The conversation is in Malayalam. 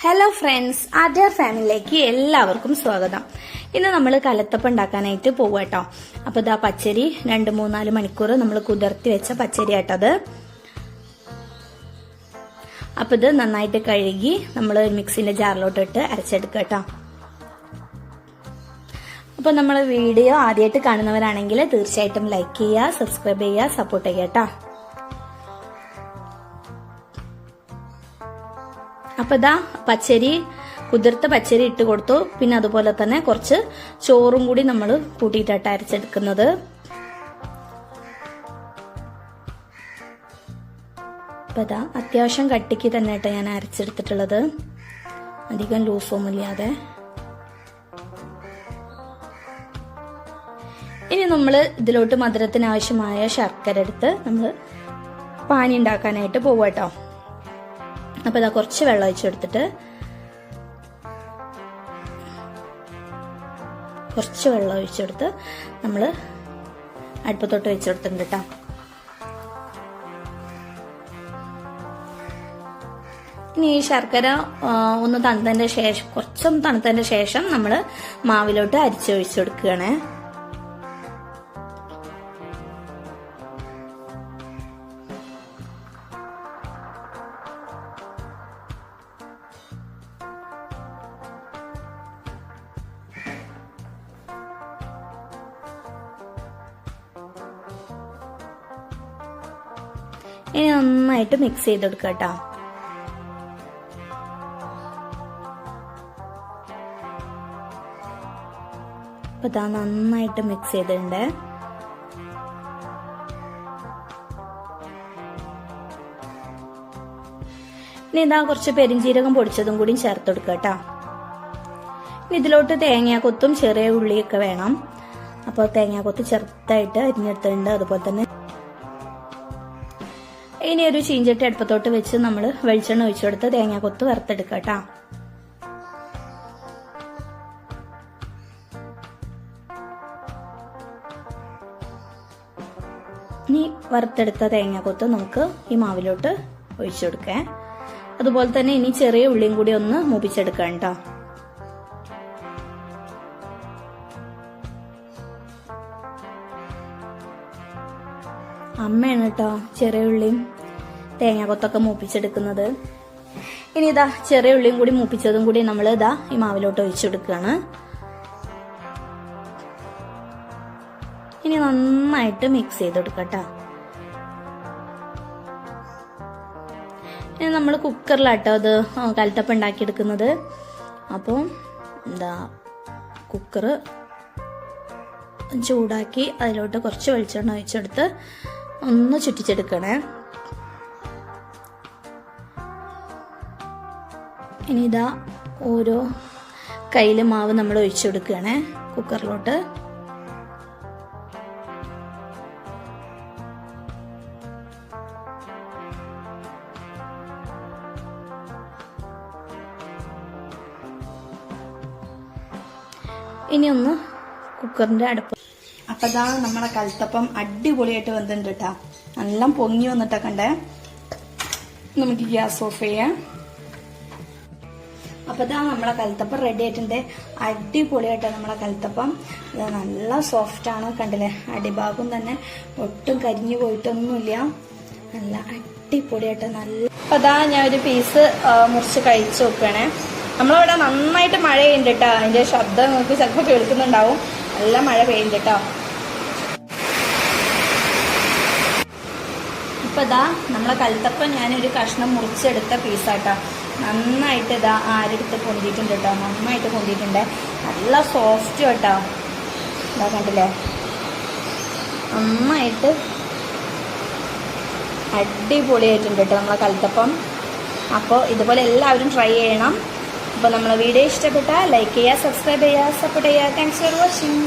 ഹലോ ഫ്രണ്ട്സ് ആദ്യ ഫാമിലിയിലേക്ക് എല്ലാവർക്കും സ്വാഗതം. ഇന്ന് നമ്മൾ കലത്തപ്പം ഉണ്ടാക്കാനായിട്ട് പോകും കേട്ടോ അപ്പൊ ഇതാ പച്ചരി രണ്ട് മൂന്നാൽ മണിക്കൂർ നമ്മൾ കുതിർത്തി വെച്ച പച്ചരി ആട്ടത് അപ്പോൾ ഇത് നന്നായിട്ട് കഴുകി നമ്മൾ മിക്സിന്റെ ജാറിലോട്ട് ഇട്ട് അരച്ചെടുക്കുക കേട്ടോ അപ്പോൾ നമ്മൾ വീഡിയോ ആദ്യമായിട്ട് കാണുന്നവരാണെങ്കിൽ തീർച്ചയായിട്ടും ലൈക്ക് ചെയ്യുക സബ്സ്ക്രൈബ് ചെയ്യുക സപ്പോർട്ട് ചെയ്യുക കേട്ടോ അപ്പൊ ഇതാ പച്ചരി കുതിർത്ത പച്ചരി ഇട്ട് കൊടുത്തു. പിന്നെ അതുപോലെ തന്നെ കുറച്ച് ചോറും കൂടി നമ്മൾ കൂട്ടിയിട്ടായിട്ട് അരച്ചെടുക്കുന്നത്. അപ്പൊ ഇതാ അത്യാവശ്യം കട്ടിക്ക് തന്നെ കേട്ടോ ഞാൻ അരച്ചെടുത്തിട്ടുള്ളത്. അധികം ലൂസൊന്നുമില്ലാതെ ഇനി നമ്മൾ ഇതിലോട്ട് മധുരത്തിന് ആവശ്യമായ ശർക്കര എടുത്ത് നമ്മൾ പാനി ഉണ്ടാക്കാനായിട്ട് പോവാട്ടോ. അപ്പോൾ ഇതാ കുറച്ച് വെള്ളം ഒഴിച്ചു കൊടുത്തിട്ട് കുറച്ച് വെള്ളം ഒഴിച്ചെടുത്ത് നമ്മൾ അടുപ്പത്തോട്ട് വെച്ച് കൊടുത്തിട്ടുണ്ട് കേട്ടോ ഇനി ഈ ശർക്കര ഒന്ന് തണുത്തതിന്റെ ശേഷം കുറച്ചൊന്ന് തണുത്തതിന്റെ ശേഷം നമ്മൾ മാവിലോട്ട് അരിച്ചൊഴിച്ചു കൊടുക്കുകയാണ് ഇനി നന്നായിട്ട് മിക്സ് ചെയ്ത് കൊടുക്കുക കേട്ടോ. അപ്പൊ നന്നായിട്ട് മിക്സ് ചെയ്തിട്ടുണ്ട്. ഇനി ഇതാ കുറച്ച് പെരിഞ്ചീരകം പൊടിച്ചതും കൂടി ചേർത്ത് കൊടുക്കുക കേട്ടോ. ഇനി ഇതിലോട്ട് തേങ്ങാക്കൊത്തും ചെറിയ ഉള്ളിയൊക്കെ വേണം. അപ്പോൾ തേങ്ങാക്കൊത്ത് ചെറുതായിട്ട് അരിഞ്ഞെടുത്തിട്ടുണ്ട്. അതുപോലെ തന്നെ ഇനി ഒരു ചീഞ്ചട്ടി അടുപ്പത്തോട്ട് വെച്ച് നമ്മൾ വെളിച്ചെണ്ണ ഒഴിച്ചു കൊടുത്ത് തേങ്ങാക്കൊത്ത് വറുത്തെടുക്കുക കേട്ടോ. ഇനി വറുത്തെടുത്ത തേങ്ങ കൊത്ത് നമുക്ക് ഈ മാവിലോട്ട് ഒഴിച്ചു കൊടുക്കാം അതുപോലെ തന്നെ ഇനി ചെറിയ ഉള്ളിയും കൂടി ഒന്ന് മൂപ്പിച്ചെടുക്കാം കേട്ടോ. അമ്മയാണ് കേട്ടോ ചെറിയ ഉള്ളിയും തേങ്ങാക്കൊത്തൊക്കെ മൂപ്പിച്ചെടുക്കുന്നത്. ഇനി ഇതാ ചെറിയ ഉള്ളിയും കൂടി മൂപ്പിച്ചതും കൂടി നമ്മൾ ഇതാ ഈ മാവിലോട്ട് ഒഴിച്ചെടുക്കുകയാണ് ഇനി നന്നായിട്ട് മിക്സ് ചെയ്ത് കൊടുക്കട്ടോ ഇനി നമ്മൾ കുക്കറിലാട്ടോ അത് കലത്തപ്പം ഉണ്ടാക്കിയെടുക്കുന്നത്. അപ്പോൾ എന്താ കുക്കറ് ചൂടാക്കി അതിലോട്ട് കുറച്ച് വെളിച്ചെണ്ണ ഒഴിച്ചെടുത്ത് ഒന്ന് ചുറ്റിച്ചെടുക്കണേ. ഇനി ഇതാ ഓരോ കയ്യിൽ മാവ് നമ്മൾ ഒഴിച്ചു കൊടുക്കുകയാണേ കുക്കറിലോട്ട്. ഇനി ഒന്ന് കുക്കറിന്റെ അടുപ്പ് അപ്പൊ ഇതാ നമ്മളെ കൽത്തപ്പം അടിപൊളിയായിട്ട് വന്നിട്ടുണ്ട് കേട്ടാ നല്ല പൊങ്ങി വന്നിട്ടാ കണ്ടേ. നമുക്ക് ഗ്യാസ് ഓഫ് ചെയ്യാം. അപ്പൊ ഇതാ നമ്മളെ കൽത്തപ്പം റെഡി ആയിട്ടുണ്ട്. അടിപൊളിയായിട്ട് നമ്മളെ കൽത്തപ്പം. ഇത് നല്ല സോഫ്റ്റ് ആണ് കണ്ടില്ലേ? അടിഭാഗം തന്നെ ഒട്ടും കരിഞ്ഞു പോയിട്ടൊന്നുമില്ല. നല്ല അടിപൊളിയായിട്ട് നല്ല അപ്പൊ അതാ ഞാൻ ഒരു പീസ് മുറിച്ച് കഴിച്ചു നോക്കുകയാണേ നമ്മളവിടെ നന്നായിട്ട് മഴ പെയ്യുന്നുണ്ട് കേട്ടോ അതിന്റെ ശബ്ദം നിങ്ങൾക്ക് ചിലപ്പോൾ കേൾക്കുന്നുണ്ടാവും. നല്ല മഴ പെയ്യുന്നുണ്ട് കേട്ടോ ഇപ്പൊ ഇതാ നമ്മളെ കൽത്തപ്പം ഞാനൊരു കഷ്ണം മുറിച്ചെടുത്ത പീസാട്ടോ. നന്നായിട്ട് ഇതാ ആരെടുത്ത് പൊന്തിയിട്ടുണ്ട് കേട്ടോ നന്നായിട്ട് പൊന്തിയിട്ടുണ്ട്. നല്ല സോഫ്റ്റ് കേട്ടോ ഇതാ കണ്ടില്ലേ? നന്നായിട്ട് അടിപൊളിയായിട്ടുണ്ട് കേട്ടോ നമ്മളെ കൽത്തപ്പം. അപ്പോൾ ഇതുപോലെ എല്ലാവരും ട്രൈ ചെയ്യണം. അപ്പോൾ നമ്മളെ വീഡിയോ ഇഷ്ടപ്പെട്ടാൽ ലൈക്ക് ചെയ്യുക സബ്സ്ക്രൈബ് ചെയ്യുക സപ്പോർട്ട് ചെയ്യുക താങ്ക്സ് ഫോർ വാച്ചിങ്